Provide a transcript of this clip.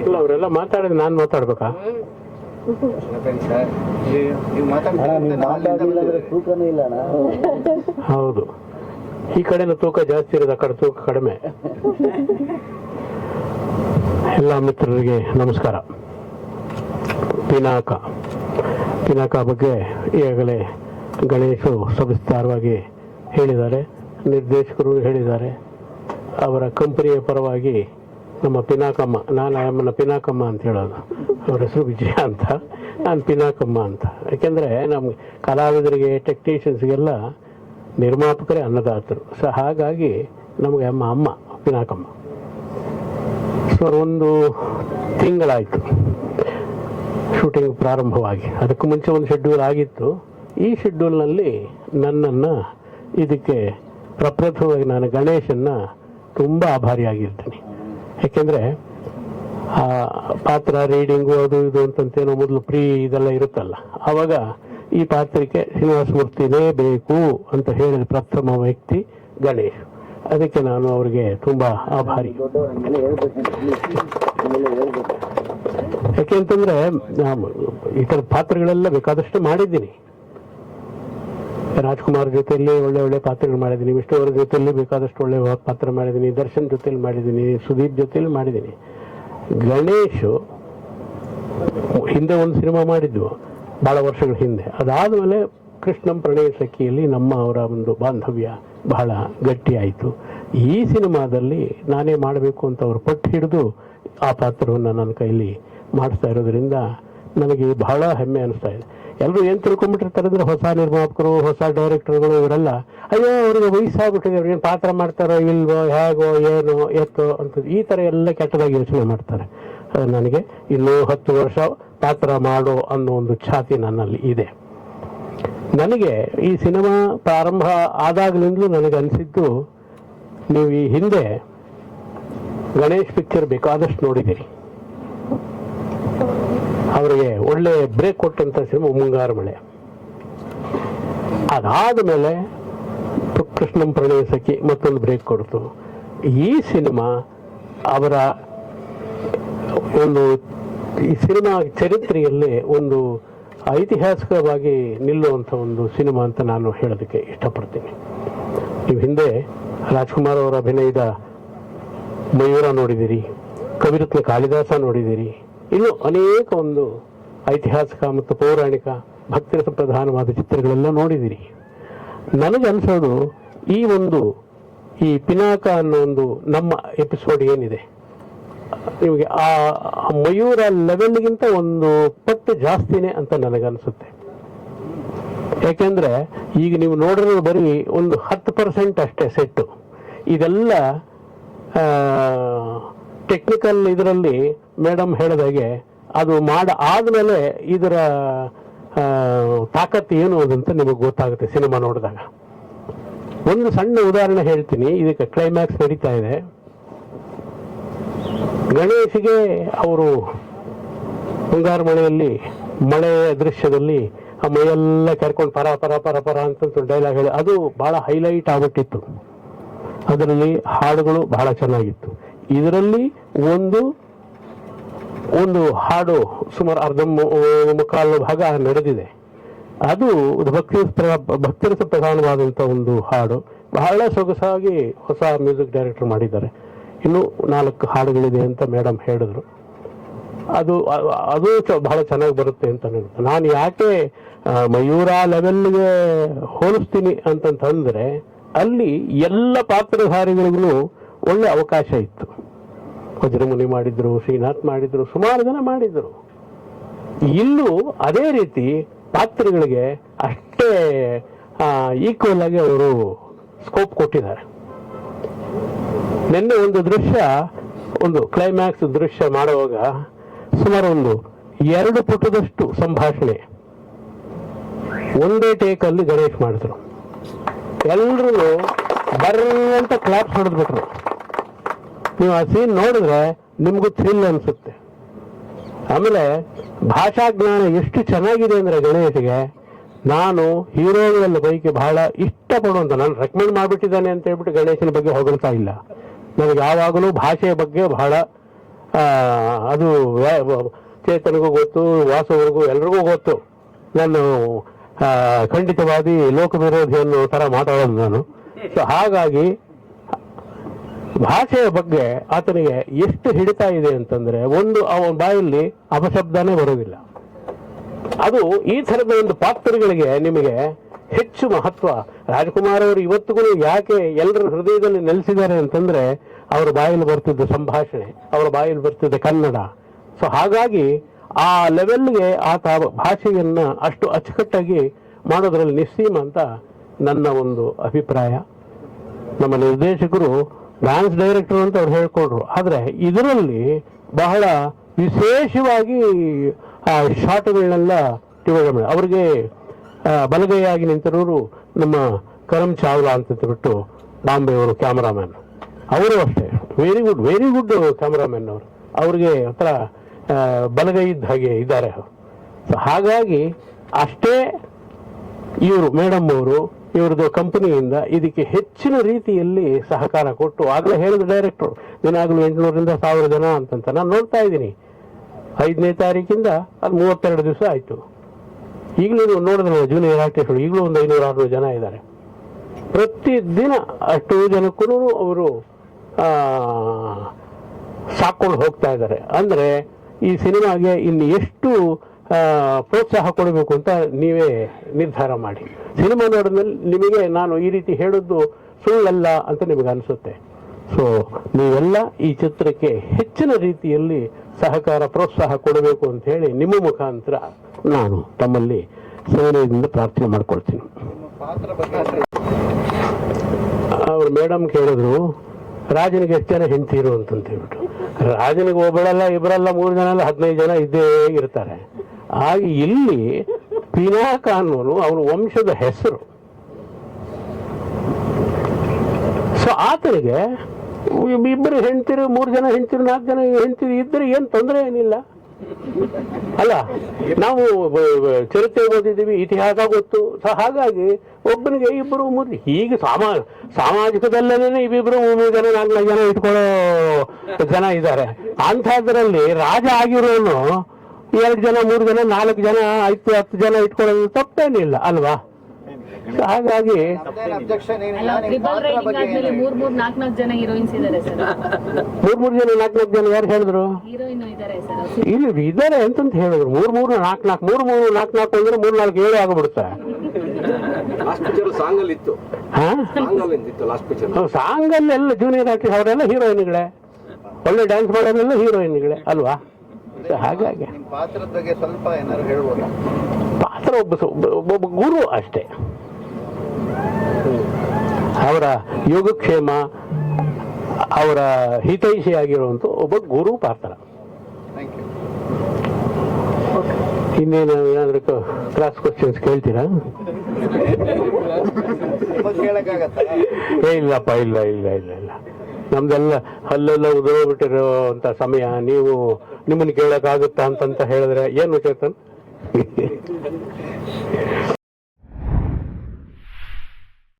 ಇಲ್ಲ ಅವರೆಲ್ಲ ಮಾತಾಡಿದ್ರೆ ನಾನು ಮಾತಾಡ್ಬೇಕಾ? ಹೌದು. ಈ ಕಡೆನ ತೂಕ ಜಾಸ್ತಿ ಇರೋದು ಆ ಕಡೆ ತೂಕ ಕಡಿಮೆ. ಎಲ್ಲ ಮಿತ್ರರಿಗೆ ನಮಸ್ಕಾರ. ಪಿನಾಕ ಪಿನಾಕ ಬಗ್ಗೆ ಈಗಾಗಲೇ ಗಣೇಶು ಸವಿಸ್ತಾರವಾಗಿ ಹೇಳಿದ್ದಾರೆ. ನಿರ್ದೇಶಕರು ಹೇಳಿದ್ದಾರೆ. ಅವರ ಕಂಪನಿಯ ಪರವಾಗಿ ನಮ್ಮ ಪಿನಾಕಮ್ಮ, ನಾನು ಆಯಮ್ಮನ ಪಿನಾಕಮ್ಮ ಅಂತ ಹೇಳೋದು. ಅವ್ರ ಹೆಸರು ವಿಜಯ ಅಂತ. ನಾನು ಪಿನಾಕಮ್ಮ ಅಂತ. ಯಾಕೆಂದರೆ ನಮ್ಮ ಕಲಾವಿದರಿಗೆ ಟೆಕ್ನಿಷಿಯನ್ಸ್ಗೆಲ್ಲ ನಿರ್ಮಾಪಕರೇ ಅನ್ನದಾತರು. ಸೊ ಹಾಗಾಗಿ ನಮಗೆ ಅಮ್ಮ ಅಮ್ಮ ಪಿನಾಕಮ್ಮ. ಸೊ ಒಂದು ತಿಂಗಳಾಯಿತು. ಶೂಟಿಂಗ್ ಪ್ರಾರಂಭವಾಗಿ. ಅದಕ್ಕೂ ಮುಂಚೆ ಒಂದು ಶೆಡ್ಯೂಲ್ ಆಗಿತ್ತು. ಈ ಶೆಡ್ಯೂಲ್ನಲ್ಲಿ ನನ್ನನ್ನು ಇದಕ್ಕೆ ಪ್ರಪ್ರಥಮವಾಗಿ ನಾನು ಗಣೇಶನ್ನ ತುಂಬ ಆಭಾರಿಯಾಗಿರ್ತೀನಿ. ಯಾಕೆಂದರೆ ಆ ಪಾತ್ರ ರೀಡಿಂಗು ಅದು ಇದು ಅಂತಂತೇನೋ ಮೊದಲು ಪ್ರೀ ಇದೆಲ್ಲ ಇರುತ್ತಲ್ಲ. ಆವಾಗ ಈ ಪಾತ್ರಕ್ಕೆ ಶ್ರೀನಿವಾಸ ಮೂರ್ತಿನೇ ಬೇಕು ಅಂತ ಹೇಳಿದ ಪ್ರಥಮ ವ್ಯಕ್ತಿ ಗಣೇಶ್. ಅದಕ್ಕೆ ನಾನು ಅವರಿಗೆ ತುಂಬ ಆಭಾರಿ. ಯಾಕೆಂತಂದ್ರೆ ಈ ಥರದ ಪಾತ್ರಗಳೆಲ್ಲ ಬೇಕಾದಷ್ಟು ಮಾಡಿದ್ದೀನಿ. ರಾಜ್ಕುಮಾರ್ ಜೊತೆಯಲ್ಲಿ ಒಳ್ಳೆ ಒಳ್ಳೆ ಪಾತ್ರಗಳು ಮಾಡಿದ್ದೀನಿ. ವಿಷ್ಣುವರ ಜೊತೆಯಲ್ಲಿ ಬೇಕಾದಷ್ಟು ಒಳ್ಳೆ ಪಾತ್ರ ಮಾಡಿದ್ದೀನಿ. ದರ್ಶನ್ ಜೊತೆಯಲ್ಲಿ ಮಾಡಿದ್ದೀನಿ. ಸುದೀಪ್ ಜೊತೆಯಲ್ಲಿ ಮಾಡಿದ್ದೀನಿ. ಗಣೇಶ್ ಹಿಂದೆ ಒಂದು ಸಿನಿಮಾ ಮಾಡಿದ್ದು ಬಹಳ ವರ್ಷಗಳ ಹಿಂದೆ. ಅದಾದಮೇಲೆ ಕೃಷ್ಣಂ ಪ್ರಣಯ ಸಖಿಯಲ್ಲಿ ನಮ್ಮ ಅವರ ಒಂದು ಬಾಂಧವ್ಯ ಬಹಳ ಗಟ್ಟಿಯಾಯಿತು ಈ ಸಿನಿಮಾದಲ್ಲಿ ನಾನೇ ಮಾಡಬೇಕು ಅಂತ ಅವರು ಪಟ್ಟು ಹಿಡಿದು ಆ ಪಾತ್ರವನ್ನು ನನ್ನ ಕೈಲಿ ಮಾಡಿಸ್ತಾ ಇರೋದ್ರಿಂದ ನನಗೆ ಬಹಳ ಹೆಮ್ಮೆ ಅನಿಸ್ತಾ ಇದೆ. ಎಲ್ಲರೂ ಏನು ತಿಳ್ಕೊಂಡ್ಬಿಟ್ಟಿರ್ತಾರೆ ಅಂದರೆ ಹೊಸ ನಿರ್ಮಾಪಕರು, ಹೊಸ ಡೈರೆಕ್ಟರ್ಗಳು ಇವರೆಲ್ಲ, ಅಯ್ಯೋ, ಅವ್ರಿಗೆ ವಯಸ್ಸಾಗ್ಬಿಟ್ಟಿದೆ ಅವ್ರಿಗೆ ಪಾತ್ರ ಮಾಡ್ತಾರೋ ಇಲ್ವೋ, ಹೇಗೋ, ಏನೋ, ಎತ್ತೋ ಅಂತ ಈ ಥರ ಎಲ್ಲ ಕೆಟ್ಟದಾಗಿ ಯೋಚನೆ ಮಾಡ್ತಾರೆ. ನನಗೆ ಇನ್ನೂ ಹತ್ತು ವರ್ಷ ಪಾತ್ರ ಮಾಡೋ ಅನ್ನೋ ಒಂದು ಛಾತಿ ನನ್ನಲ್ಲಿ ಇದೆ. ನನಗೆ ಈ ಸಿನಿಮಾ ಪ್ರಾರಂಭ ಆದಾಗಲಿಂದಲೂ ನನಗೆ ಅನಿಸಿದ್ದು, ನೀವು ಈ ಹಿಂದೆ ಗಣೇಶ್ ಪಿಕ್ಚರ್ ಬೇಕಾದಷ್ಟು ನೋಡಿದ್ದೀರಿ ಅವರಿಗೆ ಒಳ್ಳೆ ಬ್ರೇಕ್ ಕೊಟ್ಟಂತ ಸಿನಿಮಾ ಮುಂಗಾರು ಮಳೆ. ಅದಾದ ಮೇಲೆ ಕೃಷ್ಣಂ ಪ್ರಣಯ ಸಖಿ ಮತ್ತೊಂದು ಬ್ರೇಕ್ ಕೊಡ್ತು. ಈ ಸಿನಿಮಾ ಅವರ ಒಂದು ಈ ಸಿನಿಮಾ ಚರಿತ್ರೆಯಲ್ಲಿ ಒಂದು ಐತಿಹಾಸಿಕವಾಗಿ ನಿಲ್ಲುವಂಥ ಒಂದು ಸಿನಿಮಾ ಅಂತ ನಾನು ಹೇಳೋದಕ್ಕೆ ಇಷ್ಟಪಡ್ತೀನಿ. ನೀವು ಹಿಂದೆ ರಾಜ್ಕುಮಾರ್ ಅವರ ಅಭಿನಯದ ಮಯೂರ ನೋಡಿದಿರಿ, ಕವಿರತ್ನ ಕಾಳಿದಾಸ ನೋಡಿದಿರಿ ಇನ್ನು ಅನೇಕ ಒಂದು ಐತಿಹಾಸಿಕ ಮತ್ತು ಪೌರಾಣಿಕ ಭಕ್ತಿ ಪ್ರಧಾನವಾದ ಚಿತ್ರಗಳೆಲ್ಲ ನೋಡಿದಿರಿ. ನನಗೆ ಅನಿಸೋದು ಈ ಒಂದು ಈ ಪಿನಾಕ ಅನ್ನೋ ಒಂದು ನಮ್ಮ ಎಪಿಸೋಡ್ ಏನಿದೆ. ನಿಮಗೆ ಆ ಮಯೂರ ಲೆವೆಲ್ಗಿಂತ ಒಂದು ಪಟ್ಟು ಜಾಸ್ತಿನೇ ಅಂತ ನನಗನ್ಸುತ್ತೆ ಯಾಕೆಂದ್ರೆ ಈಗ ನೀವು ನೋಡಿರೋದು ಬರೀ ಒಂದು ಹತ್ತು ಪರ್ಸೆಂಟ್ ಅಷ್ಟೇ ಸೆಟ್ಟು ಇದೆಲ್ಲ ಟೆಕ್ನಿಕಲ್ ಇದರಲ್ಲಿ ಮೇಡಮ್ ಹೇಳಿದಾಗೆ ಅದು ಮಾಡ ಆದಮೇಲೆ ಇದರ ತಾಕತ್ತು ಏನು ಅಂತ ನಿಮಗೆ ಗೊತ್ತಾಗುತ್ತೆ ಸಿನಿಮಾ ನೋಡಿದಾಗ. ಒಂದು ಸಣ್ಣ ಉದಾಹರಣೆ ಹೇಳ್ತೀನಿ, ಇದಕ್ಕೆ ಕ್ಲೈಮ್ಯಾಕ್ಸ್ ನಡೀತಾ ಇದೆ. ಗಣೇಶಿಗೆ ಅವರು ಮುಂಗಾರು ಮಳೆಯಲ್ಲಿ, ಮಳೆಯ ದೃಶ್ಯದಲ್ಲಿ ಆ ಮೈಯೆಲ್ಲ ಕರ್ಕೊಂಡು ಪರ ಪರ ಪರ ಪರ ಅಂತ ಡೈಲಾಗ್ ಹೇಳಿ, ಅದು ಬಹಳ ಹೈಲೈಟ್ ಆಗ್ಬಿಟ್ಟಿತ್ತು. ಅದರಲ್ಲಿ ಹಾಡುಗಳು ಬಹಳ ಚೆನ್ನಾಗಿತ್ತು. ಇದರಲ್ಲಿ ಒಂದು ಒಂದು ಹಾಡು ಸುಮಾರು ಅರ್ಧ ಮುಕ್ಕಾಲು ಭಾಗ ನಡೆದಿದೆ. ಅದು ಭಕ್ತಿ ಭಕ್ತಿರಸ ಪ್ರಧಾನವಾದಂಥ ಒಂದು ಹಾಡು. ಬಹಳ ಸೊಗಸಾಗಿ ಹೊಸ ಮ್ಯೂಸಿಕ್ ಡೈರೆಕ್ಟರ್ ಮಾಡಿದ್ದಾರೆ. ಇನ್ನು ನಾಲ್ಕು ಹಾಡುಗಳಿದೆ ಅಂತ ಮೇಡಮ್ ಹೇಳಿದ್ರು. ಅದು ಅದು ಬಹಳ ಚೆನ್ನಾಗಿ ಬರುತ್ತೆ ಅಂತ ನಾನು ಯಾಕೆ ಮಯೂರ ಲೆವೆಲ್ಗೆ ಹೋಲಿಸ್ತೀನಿ ಅಂತಂತಂದರೆ, ಅಲ್ಲಿ ಎಲ್ಲ ಪಾತ್ರಧಾರಿಗಳಿಗೂ ಒಳ್ಳೆ ಅವಕಾಶ ಇತ್ತು. ವಜ್ರಮುನಿ ಮಾಡಿದ್ರು, ಶ್ರೀನಾಥ್ ಮಾಡಿದ್ರು, ಸುಮಾರು ಜನ ಮಾಡಿದ್ರು. ಇಲ್ಲೂ ಅದೇ ರೀತಿ ಪಾತ್ರಗಳಿಗೆ ಅಷ್ಟೇ ಈಕ್ವಲ್ ಆಗಿ ಅವರು ಸ್ಕೋಪ್ ಕೊಟ್ಟಿದ್ದಾರೆ. ನಿನ್ನೆ ಒಂದು ದೃಶ್ಯ, ಒಂದು ಕ್ಲೈಮ್ಯಾಕ್ಸ್ ದೃಶ್ಯ ಮಾಡುವಾಗ ಸುಮಾರು ಒಂದು ಎರಡು ಪುಟದಷ್ಟು ಸಂಭಾಷಣೆ. ಒಂದೇ ಟೇಕಲ್ಲಿ ಗಣೇಶ್ ಮಾಡಿದ್ರು. ಎಲ್ಲರೂ ಬರ್ರಂತ ಕ್ಲಾಪ್ಸ್ ಹೊಡೆದ್ಬಿಟ್ರು. ನೀವು ಆ ಸೀನ್ ನೋಡಿದ್ರೆ ನಿಮಗೂ ಥ್ರಿಲ್ ಅನ್ಸುತ್ತೆ. ಆಮೇಲೆ ಭಾಷಾ ಜ್ಞಾನ ಎಷ್ಟು ಚೆನ್ನಾಗಿದೆ ಅಂದ್ರೆ ಗಣೇಶಿಗೆ, ನಾನು ಹೀರೋಗಳ ಬೈಕ್ ಬಹಳ ಇಷ್ಟಪಡುವಂತ, ನಾನು ರೆಕಮೆಂಡ್ ಮಾಡಿಬಿಟ್ಟಿದ್ದಾನೆ ಅಂತ ಹೇಳ್ಬಿಟ್ಟು ಗಣೇಶನ ಬಗ್ಗೆ ಹೊಗಳ್ತಾ ಇಲ್ಲ. ನನಗೆ ಯಾವಾಗಲೂ ಭಾಷೆಯ ಬಗ್ಗೆ ಬಹಳ ಅದು ಚೇತನಿಗೂ ಗೊತ್ತು, ವಾಸವರಿಗೂ ಎಲ್ರಿಗೂ ಗೊತ್ತು. ನಾನು ಖಂಡಿತವಾಗಿ ಲೋಕ ವಿರೋಧಿ ಅನ್ನೋ ಥರ ಮಾತಾಡೋದು ನಾನು. ಸೊ ಹಾಗಾಗಿ ಭಾಷೆಯ ಬಗ್ಗೆ ಆತನಿಗೆ ಎಷ್ಟು ಹಿಡಿತಾ ಇದೆ ಅಂತಂದ್ರೆ ಒಂದು ಅವನ ಬಾಯಲ್ಲಿ ಅಪಶಬ್ದನೇ ಬರೋದಿಲ್ಲ ಅದು ಈ ಥರದ ಒಂದು ಪಾತ್ರಗಳಿಗೆ ನಿಮಗೆ ಹೆಚ್ಚು ಮಹತ್ವ. ರಾಜಕುಮಾರ್ ಅವರು ಇವತ್ತಿಗೂ ಯಾಕೆ ಎಲ್ಲರ ಹೃದಯದಲ್ಲಿ ನೆಲೆಸಿದ್ದಾರೆ ಅಂತಂದ್ರೆ ಅವರ ಬಾಯಲ್ಲಿ ಬರ್ತಿದ್ದ ಸಂಭಾಷಣೆ, ಅವರ ಬಾಯಲ್ಲಿ ಬರ್ತಿದ್ದ ಕನ್ನಡ. ಸೊ ಹಾಗಾಗಿ ಆ ಲೆವೆಲ್ಗೆ ಆತ ಭಾಷೆಯನ್ನ ಅಷ್ಟು ಅಚ್ಚುಕಟ್ಟಾಗಿ ಮಾಡೋದ್ರಲ್ಲಿ ನಿಸ್ಸೀಮ ಅಂತ ನನ್ನ ಒಂದು ಅಭಿಪ್ರಾಯ. ನಮ್ಮ ನಿರ್ದೇಶಕರು ಡ್ಯಾನ್ಸ್ ಡೈರೆಕ್ಟರ್ ಅಂತ ಅವ್ರು ಹೇಳ್ಕೊಡ್ರು. ಆದರೆ ಇದರಲ್ಲಿ ಬಹಳ ವಿಶೇಷವಾಗಿ, ಆ ಶಾಟ್ಗಳನ್ನೆಲ್ಲ ಮಾಡಿ. ಅವ್ರಿಗೆ ಬಲಗೈಯಾಗಿ ನಿಂತಿರೋರು ನಮ್ಮ ಕರಮ್ ಚಾವ್ಲಾ ಅಂತ ಬಿಟ್ಟು ಬಾಂಬೆ ಅವರು ಕ್ಯಾಮರಾಮ್ಯಾನ್ ಅವರು ಅಷ್ಟೇ. Very good very good cameraman ಅವರು. ಅವ್ರಿಗೆ ಒಂಥರ ಬಲಗೈ ಇದ್ದ ಹಾಗೆ ಇದ್ದಾರೆ. ಹಾಗಾಗಿ ಅಷ್ಟೇ ಇವರು, ಮೇಡಮ್ ಅವರು ಇವ್ರದ್ದು ಕಂಪನಿಯಿಂದ ಇದಕ್ಕೆ ಹೆಚ್ಚಿನ ರೀತಿಯಲ್ಲಿ ಸಹಕಾರ ಕೊಟ್ಟು ಆಗಲೇ ಹೇಳಿದ ಡೈರೆಕ್ಟರ್ ದಿನಾಗಲೂ ಎಂಟುನೂರಿಂದ ಸಾವಿರ ಜನ ಅಂತಂತ ನಾನು ನೋಡ್ತಾ ಇದ್ದೀನಿ. ಐದನೇ ತಾರೀಕಿಂದ ಅದು ಮೂವತ್ತೆರಡು ದಿವಸ ಆಯಿತು. ಈಗಲೂ ನೀವು ನೋಡಿದ್ರೆ ಜೂನಿಯರ್ ಆರ್ಟಿಸ್ಟ್ಗಳು ಈಗಲೂ ಒಂದು ಐನೂರು, ಆರುನೂರು ಜನ ಇದ್ದಾರೆ. ಪ್ರತಿದಿನ ಅಷ್ಟು ಜನಕ್ಕೂ ಅವರು ಸಾಕೊಂಡು ಹೋಗ್ತಾ ಇದ್ದಾರೆ. ಅಂದರೆ ಈ ಸಿನಿಮಾಗೆ ಇನ್ನು ಎಷ್ಟು ಪ್ರೋತ್ಸಾಹ ಕೊಡಬೇಕು ಅಂತ ನೀವೇ ನಿರ್ಧಾರ ಮಾಡಿ. ಸಿನಿಮಾ ನೋಡಿದ್ಮೇಲೆ ನಿಮಗೆ ನಾನು ಈ ರೀತಿ ಹೇಳೋದು ಸುಳ್ಳಲ್ಲ ಅಂತ ನಿಮಗೆ ಅನಿಸುತ್ತೆ. ಸೊ ನೀವೆಲ್ಲ ಈ ಚಿತ್ರಕ್ಕೆ ಹೆಚ್ಚಿನ ರೀತಿಯಲ್ಲಿ ಸಹಕಾರ, ಪ್ರೋತ್ಸಾಹ ಕೊಡಬೇಕು ಅಂತ ಹೇಳಿ ನಿಮ್ಮ ಮುಖಾಂತರ ನಾನು ತಮ್ಮಲ್ಲಿ ಸವಿನಯದಿಂದ ಪ್ರಾರ್ಥನೆ ಮಾಡ್ಕೊಳ್ತೀನಿ. ಅವ್ರು ಮೇಡಮ್ ಕೇಳಿದ್ರು, ರಾಜನಿಗೆ ಎಷ್ಟು ಜನ ಹೆಂಡ್ತೀರು ಅಂತಂತ ಹೇಳ್ಬಿಟ್ಟು ರಾಜನಿಗೆ ಒಬ್ಬಳಲ್ಲ ಇಬ್ಬರಲ್ಲ ಮೂರು ಜನ ಅಲ್ಲ, ಹದಿನೈದು ಜನ ಇದ್ದೇ ಇರ್ತಾರೆ. ಆಗ ಇಲ್ಲಿ ಪಿನಾಕ ಅನ್ನೋನು ಅವನ ವಂಶದ ಹೆಸರು. ಸೊ ಆತನಿಗೆ ಇಬ್ಬರು ಹೆಂಡ್ತಿರು, ಮೂರು ಜನ ಹೆಂಡ್ತಿರು, ನಾಲ್ಕು ಜನ ಹೆಂಡ್ತಿರು ಇದ್ರೆ ಏನು ತೊಂದರೆ ಏನಿಲ್ಲ. ಅಲ್ಲ, ನಾವು ಚರಿತ್ರೆ ಓದಿದ್ದೀವಿ, ಇತಿಹಾಸ ಗೊತ್ತು. ಸೊ ಹಾಗಾಗಿ ಒಬ್ಬನಿಗೆ ಇಬ್ಬರು ಮೂರು ಈಗ ಸಾಮಾ ಸಾಮಾಜಿಕದಲ್ಲೇ ಇಬ್ಬಿಬ್ರು ಮೂರು ಜನ, ನಾಲ್ಕು ಜನ ಇಟ್ಕೊಳ್ಳೋ ಜನ ಇದ್ದಾರೆ. ಅಂಥದ್ರಲ್ಲಿ ರಾಜ ಆಗಿರೋನು ಎರಡು ಜನ ಮೂರು ಜನ ನಾಲ್ಕು ಜನ ಐದು ಹತ್ತು ಜನ ಇಟ್ಕೊಳ್ಳೋದು ತಪ್ಪೇನಿಲ್ಲ ಅಲ್ವಾ? ಹಾಗಾಗಿ ಮೂರ್ ಮೂರ್ ನಾಲ್ಕ್ ನಾಲ್ಕು ಜನ ಹೀರೋಯಿನ್ಸ್ ಇದಾರೆ ಸರ್. ಮೂರ್ ಮೂರು ಜನ ನಾಲ್ಕು ನಾಲ್ಕು ಜನ ಯಾರು ಹೇಳಿದ್ರು? ಇಲ್ಲಿ ಇದಾರೆ ಸರ್. ಇಲ್ಲಿ ಇದ್ದಾರೆ ಅಂತಂತ ಹೇಳಿದ್ರು. ಮೂರ್ ಮೂರು ನಾಲ್ಕು ನಾಲ್ಕು ಮೂರು ಮೂರು ನಾಲ್ಕು ನಾಲ್ಕು ಅಂದ್ರೆ ಮೂರ್ ನಾಲ್ಕು ಏಳು ಆಗ್ಬಿಡುತ್ತೆ. ಸಾಂಗ್ ಅಲ್ಲಿ ಇತ್ತು ಹಾ? ಸಾಂಗ್ ಅಲ್ಲಿ ಇತ್ತು ಲಾಸ್ಟ್ ಪಿಕ್ಚರ್ ಸಾಂಗ್ ಅಲ್ಲೆಲ್ಲ ಜೂನಿಯರ್ ಆರ್ಟಿಸ್ಟ್ ಅವರೆಲ್ಲ ಹೀರೋಯಿನ್ಗಳೇ ಒಳ್ಳೆ ಡ್ಯಾನ್ಸ್ ಮಾಡೋರೆಲ್ಲ ಹೀರೋಯಿನ್ಗಳೇ ಅಲ್ವಾ? ಹಾಗಾಗಿ ಪಾತ್ರದ ಬಗ್ಗೆ ಸ್ವಲ್ಪ ಏನಾದ್ರು ಹೇಳ್ಬೋದಾ? ಪಾತ್ರ ಒಬ್ಬ ಒಬ್ಬ- ಗುರು ಅಷ್ಟೇ. ಅವರ ಯೋಗಕ್ಷೇಮ ಅವರ ಹಿತೈಷಿ ಆಗಿರುವಂಥ ಒಬ್ಬ ಗುರು ಪಾತ್ರ. ಇನ್ನೇನು ಏನಾದ್ರು ಕ್ಲಾಸ್ ಕ್ವಶನ್ಸ್ ಕೇಳ್ತೀರಾ? ಏ ಇಲ್ಲಪ್ಪ ಇಲ್ಲ ಇಲ್ಲ ಇಲ್ಲ ಇಲ್ಲ. ನಮ್ದೆಲ್ಲ ಹಲ್ಲೆಲ್ಲ ಉದುರೋಗ್ಬಿಟ್ಟಿರೋ ಅಂತ ಸಮಯ ನೀವು ನಿಮ್ಮನ್ನ ಕೇಳಕ್ಕಾಗುತ್ತಾ ಅಂತಂತ ಹೇಳಿದ್ರೆ ಏನು ಚೇತನ್